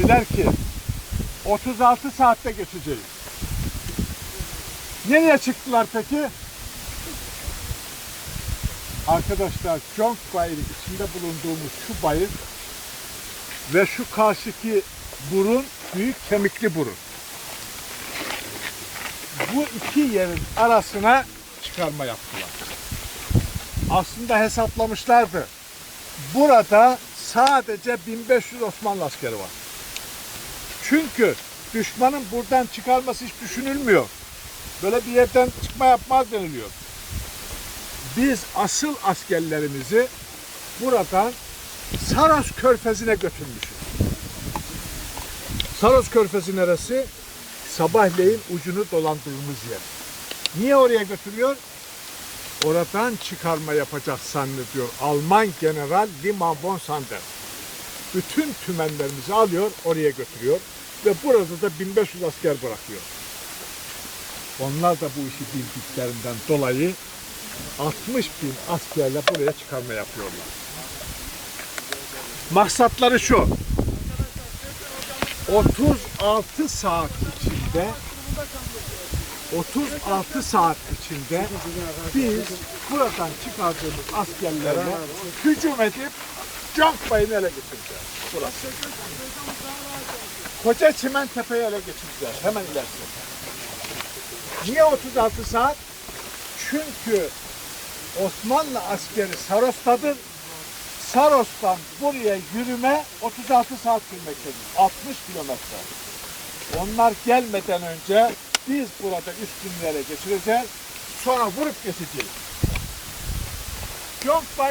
Dediler ki 36 saatte geçeceğiz. Nereye çıktılar peki? Arkadaşlar Conk Bayırı içinde bulunduğumuz şu bayır ve şu karşıki burun büyük kemikli burun. Bu iki yerin arasına çıkarma yaptılar. Aslında hesaplamışlardı. Burada sadece 1500 Osmanlı askeri var. Çünkü düşmanın buradan çıkarması hiç düşünülmüyor. Böyle bir yerden çıkma yapmaz deniliyor. Biz asıl askerlerimizi buradan Saros Körfezi'ne götürmüşüz. Saros Körfezi neresi? Sabahleyin ucunu dolandığımız yer. Niye oraya götürüyor? Oradan çıkarma yapacak zannediyor Alman General Liman von Sander. Bütün tümenlerimizi alıyor, oraya götürüyor ve burada da 1500 asker bırakıyor. Onlar da bu işi bildiklerinden dolayı 60 bin askerle buraya çıkarma yapıyorlar. Maksatları şu. 36 saat içinde 36 saat içinde biz buradan çıkardığımız askerlere hücum edip Cank Bayı'nı ele geçireceğiz. Burası. Koca Çimen Tepe'yi ele geçireceğiz. Hemen ilerisi. Niye 36 saat? Çünkü Osmanlı askeri Saros'tadır. Saros'tan buraya yürüme 36 saat sürmektedir. 60 kilometre. Onlar gelmeden önce biz burada üst günlere geçireceğiz. Sonra vurup geçeceğiz. Yok Bayır